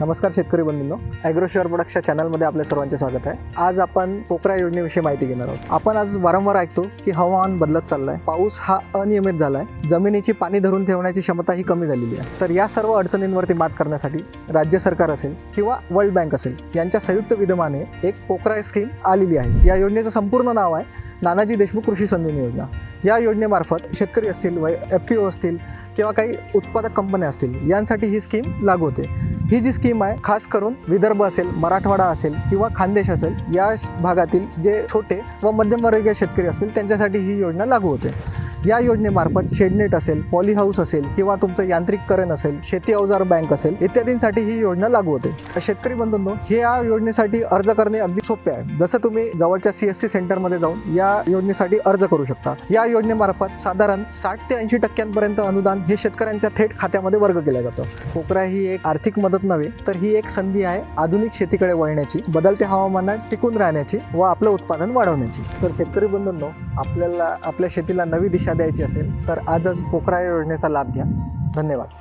नमस्कार शेतकरी बंधूंनो. ॲग्रो प्रोडक्टच्या चॅनलमध्ये आपल्या सर्वांचे स्वागत आहे. आज आपण पोकरा योजनेविषयी माहिती घेणार आहोत. आपण आज वारंवार ऐकतो की हवामान बदलत चाललाय. पाऊस हा अनियमित झालाय. जमिनीची पाणी धरून ठेवण्याची क्षमता ही कमी झालेली आहे. तर या सर्व अडचणींवरती मात करण्यासाठी राज्य सरकार असेल किंवा वर्ल्ड बँक असेल यांच्या संयुक्त विद्यमाने एक पोकरा स्कीम आलेली आहे. या योजनेचं संपूर्ण नाव आहे नानाजी देशमुख कृषी संजीवनी योजना. या योजनेमार्फत शेतकरी असतील व एफ पी ओ असतील किंवा काही उत्पादक कंपन्या असतील यांसाठी ही स्कीम लागू होते. ही जी थीम आहे. खास करून विदर्भ असेल मराठवाडा असेल किंवा खानदेश असेल या भागातील जे छोटे व मध्यमवर्गीय शेतकरी असतील त्यांच्यासाठी ही योजना लागू होते. या योजनेमार्फत शेडनेट असेल पॉली हाऊस असेल किंवा तुमचं यांत्रिककरण असेल शेती अवजार बँक असेल इत्यादींसाठी ही योजना लागू होते. शेतकरी बंधूंनो हे या योजनेसाठी अर्ज करणे अगदी सोपे आहे. जसं तुम्ही जवळच्या सी एस सी सेंटरमध्ये जाऊन या योजनेसाठी अर्ज करू शकता. या योजनेमार्फत साधारण साठ ते ऐंशी टक्क्यांपर्यंत अनुदान हे शेतकऱ्यांच्या थेट खात्यामध्ये वर्ग केलं जातं. पोकरा ही एक आर्थिक मदत नव्हे तर ही एक संधी आहे आधुनिक शेतीकडे वळण्याची बदलत्या हवामानात टिकून राहण्याची व आपलं उत्पादन वाढवण्याची. तर शेतकरी बंधूंनो आपल्याला आपल्या शेतीला नवी दिशा द्यायची असेल तर आजच पोखरा योजनेचा लाभ घ्या. धन्यवाद.